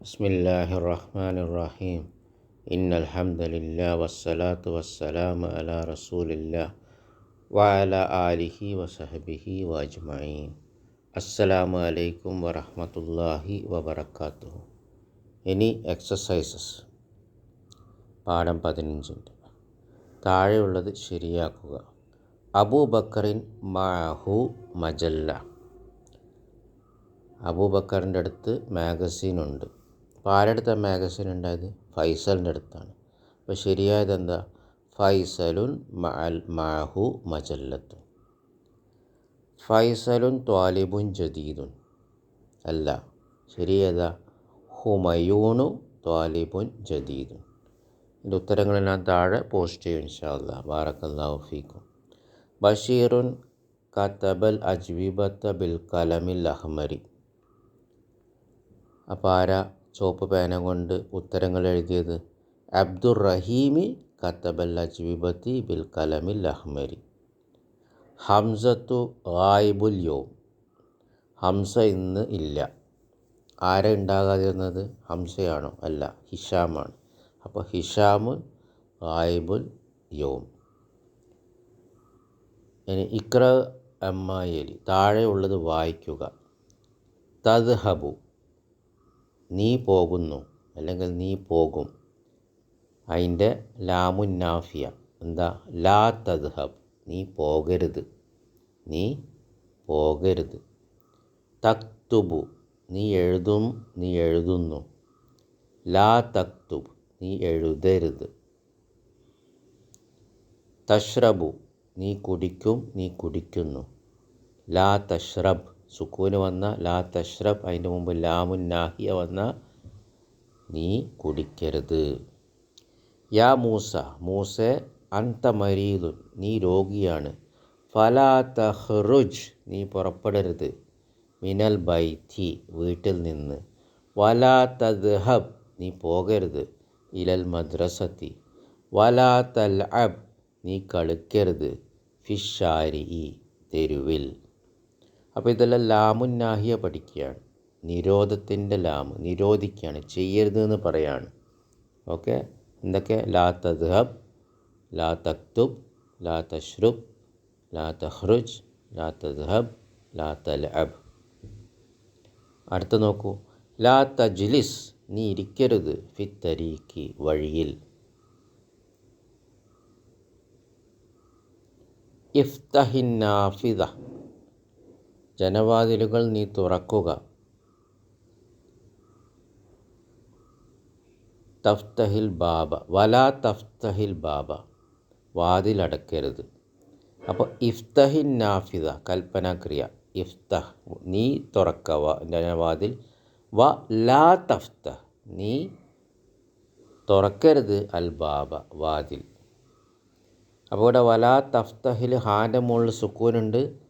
بسم الله الرحمن الرحيم إن الحمد لله والصلاة والسلام على رسول الله وعلى آله وصحبه وأجمعين السلام عليكم ورحمة الله وبركاته ഇനി എക്സസൈസസ് പാഠം പതിനഞ്ചിൻ്റെ താഴെയുള്ളത് ശരിയാക്കുക അബൂബക്കറിൻ മാഹു മജല്ല അബൂബക്കറിൻ്റെ അടുത്ത് മാഗസീൻ ഉണ്ട് അപ്പോൾ മാഗസിൻ ഉണ്ടായത് ഫൈസലിന്റെ അടുത്താണ്. അപ്പോൾ ശരിയായത് എന്താ ഫൈസലുൻ മാഹു മജല്ലത്തു ഫൈസലുൻ ത്വാലിബുൻ ജദീദുൻ. അല്ല ശരിയേതാ? ഹുമയൂണു ത്വാലിബുൻ ജദീദുൻ. ഇതിന്റെ ഉത്തരങ്ങളെല്ലാം താഴെ പോസ്റ്റ് ചെയ്യും ഇൻഷാല്ല ബാറക്കല്ലാഹു ഫീക്കും. ബഷീറുൻ കത്തബൽ അജ്വിബത്ത ബിൽ കലമിൽ അഹ്മരി. അപ്പോൾ ആരാ? ചുവപ്പ് പേന കൊണ്ട് ഉത്തരങ്ങൾ എഴുതിയത് അബ്ദുർ റഹീമി കത്തബൽ അജ്വിബത്തി ബിൽ കലമിൽ അഹ്മരി ഹംസത്തു ഗായിബുൽ യോം. ഹംസ ഇന്ന് ഇല്ല. ആരാ ഉണ്ടാകാതിരുന്നത് ഹംസയാണോ? അല്ല ഹിഷാമാണ്. അപ്പോൾ ഹിഷാമുൻ ഗായിബുൽ യോം. ഇനി ഇക്ര അമ്മായേലി താഴെയുള്ളത് വായിക്കുക. തദ്ഹബു. നീ പോകുന്നു അല്ലെങ്കിൽ നീ പോകും. അതിന്റെ ലാമുന്നാഫിയ. എന്താ? ലാ തദ്ഹബ്. നീ പോകരുത്. നീ പോകരുത്. തക്തുബു. നീ എഴുതും നീ എഴുതുന്നു. ലാ തക്തുബ്. നീ എഴുതരുത്. തഷ്റബു. നീ കുടിക്കും നീ കുടിക്കുന്നു. ലാ തഷ്റബ്. സുക്കൂന് വന്ന ലാ തഷ്റബ് അതിന്റെ മുമ്പ് ലാമുൻ നാഹിയ വന്ന നീ കുടിക്കരുത്. യാ മൂസ മൂസ അന്ത മരീദുൻ നീ രോഗിയാണ്. ഫലാ തഹ്റുജ് നീ പുറപ്പെടരുത്. മിനൽ ബൈത്തി വീട്ടിൽ നിന്ന്. വലാ തദ്ഹബ് നീ പോകരുത്. ഇലൽ മദ്രസത്തി. വലാ തൽ അബ് നീ കളിക്കരുത്. ഫിഷാരി തെരുവിൽ. അപ്പോൾ ഇതെല്ലാം ലാമുന്നാഹിയ പഠിക്കുകയാണ്. നിരോധത്തിന്റെ ലാമ് നിരോധിക്കുകയാണ് ചെയ്യരുത് എന്ന് പറയാണ്. ഓക്കെ? എന്തൊക്കെ? ലാ തദ്ഹബ് ലാ തക്തുബ് ലാ തഷ്രുബ് ലാ തഹ്റുജ് ലാ തദ്ഹബ് ലാ തലഅബ്. അടുത്ത നോക്കൂ. ലാ തജ്ലിസ് നീ ഇരിക്കരുത് ഫിത്തരീക്ക് വഴിയിൽ. ഇഫ്തഹിന്നാഫിദ ജനവാതിലുകൾ നീ തുറക്കുക. തഫ്തഹിൽ ബാബ. വലാ തഫ്തഹിൽ ബാബ. വാതിലടക്കരുത്. അപ്പോൾ ഇഫ്തഹിൻ നാഫിദ കൽപ്പനാക്രിയ. ഇഫ്തഹ് നീ തുറക്കവ ജനവാതിൽ. വ ലാ തഫ്ത നീ തുറക്കരുത് അൽ ബാബ വാതിൽ. അപ്പോൾ ഇവിടെ വലാ തഫ്തഹിൽ ഹാന്റെ മുകളിൽ സുക്കൂനുണ്ട്.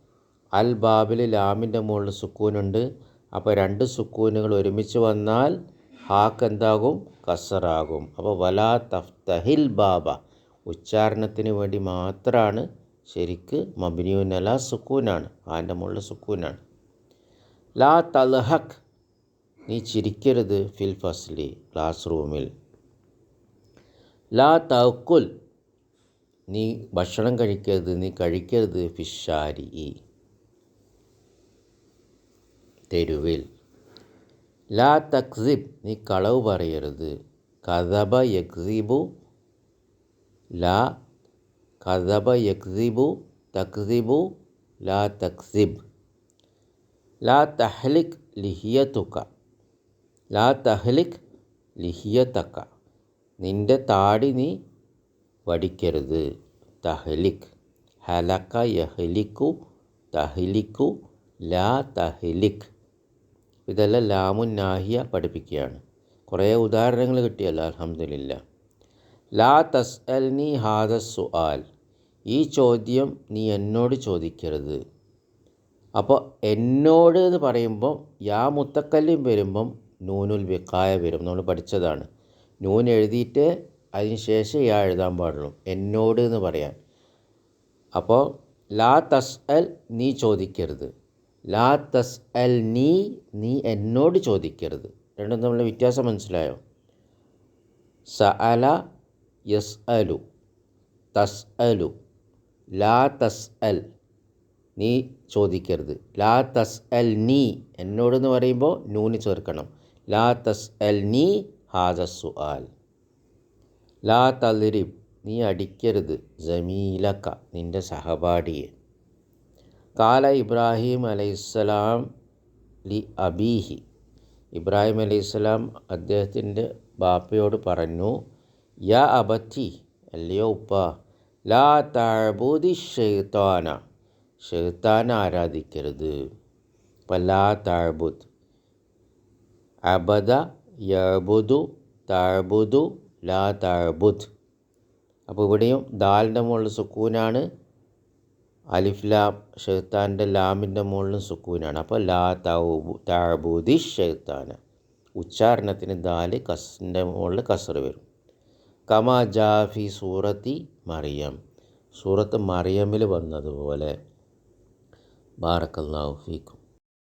അൽ ബാബിൽ ലാമിന്റെ മുകളിൽ സുക്കൂനുണ്ട്. അപ്പോൾ രണ്ട് സുക്കൂനുകൾ ഒരുമിച്ച് വന്നാൽ ഹാക്ക് എന്താകും? കസറാകും. അപ്പോൾ വലാ തഫ്തഹിൽ ബാബ. ഉച്ചാരണത്തിന് വേണ്ടി മാത്രമാണ് ശരിക്ക് മബിനിയുനല സുക്കൂനാണ്. ഹാന്റെ മുകളിൽ സുക്കൂനാണ്. ലാ തൽഹക്. നീ ചിരിക്കരുത് ഫിൽ ഫസ്ലി ക്ലാസ് റൂമിൽ ലാ തൗക്കുൽ. നീ ഭക്ഷണം കഴിക്കരുത് നീ കഴിക്കരുത് ഫിഷാരി തെരുവിൽ ലാ തക്സിബ് നീ കളവ് പറയരുത് കഥബ യക്സിബു ലാ കഥബ യക്സിബു തക്സിബു ലാ തക്സിബ് ലാ തഹ്ലിക് ലിഹിയത്തുക ലാ തഹ്ലിക് ലിഹിയത്തക്ക നിൻ്റെ താടി നീ വടിക്കരുത് തഹ്ലിക് ഹലക്ക യഹ്ലിക്കു തഹ്ലിക്കു ലാ തഹ്ലിക് ഇതെല്ലാം ലാമുൻ നാഹിയ പഠിപ്പിക്കുകയാണ്. കുറേ ഉദാഹരണങ്ങൾ കിട്ടിയല്ലോ അലഹമില്ല ലാ തസ് അൽ നീ ഹാദ സുആൽ. ഈ ചോദ്യം നീ എന്നോട് ചോദിക്കരുത്. അപ്പോൾ എന്നോട് എന്ന് പറയുമ്പം യാ മുത്തക്കല്ലും വരുമ്പം നൂനുൽ വിക്കായ വരും നമ്മൾ പഠിച്ചതാണ്. നൂൻ എഴുതിയിട്ട് അതിന് ശേഷം യാ എഴുതാൻ പാടുള്ളൂ. എന്നോട് എന്ന് പറയാൻ. അപ്പോൾ ലാ തസ് അൽ നീ ചോദിക്കരുത്. ലാ തസ് അൽ നീ നീ എന്നോട് ചോദിക്കരുത്. രണ്ടും തമ്മിലുള്ള വ്യത്യാസം മനസ്സിലായോ? സ അല യസ് അലു തസ് അലു ലാ തസ് അൽ നീ ചോദിക്കരുത്. ലാ തസ് അൽ നീ എന്നോടെന്ന് പറയുമ്പോൾ നൂന് ചേർക്കണം. ലാ തസ് അൽ നീ ഹാദ സുആൽ. ലാ തലിരിബ് നീ അടിക്കരുത്. ജമീലക്ക നിന്റെ സഹപാഠിയെ. കാല ഇബ്രാഹിം അലൈഹിസ്സലാം ലി അബീഹി. ഇബ്രാഹിം അലൈഹിസ്സലാം അദ്ദേഹത്തിന്റെ ബാപ്പയോട് പറഞ്ഞു യ അബത്തി അല്ലയോ ഉപ്പ ലാ താഴ്ബൂതി ഷെയ്ത്താന ഷെയ്ത്താന ആരാധിക്കരുത്. അപ്പം ലാ താഴ്ബുദ് അബദ യബുദു താഴ്ബുദു ലാ താഴ്ബുദ് അപ്പോൾ ഇവിടെയും ദാലിന്റെ മുകളിൽ സുക്കൂനാണ്. അലിഫ് ലാം ഷെയ്ത്താന്റെ ലാമിന്റെ മുകളിലും സുക്കൂനാണ്. അപ്പോൾ ലാ തൗബു താഴ്ബൂദി ഷെയ്ത്താന. ഉച്ചാരണത്തിന് ദാൽ കസിന്റെ മുകളിൽ കസർ വരും. കമാ ജാഫി സൂറത്തി മറിയം. സൂറത്ത് മറിയമ്മിൽ വന്നതുപോലെ ബാറക്കല്ലാഹു ഫീക്കും.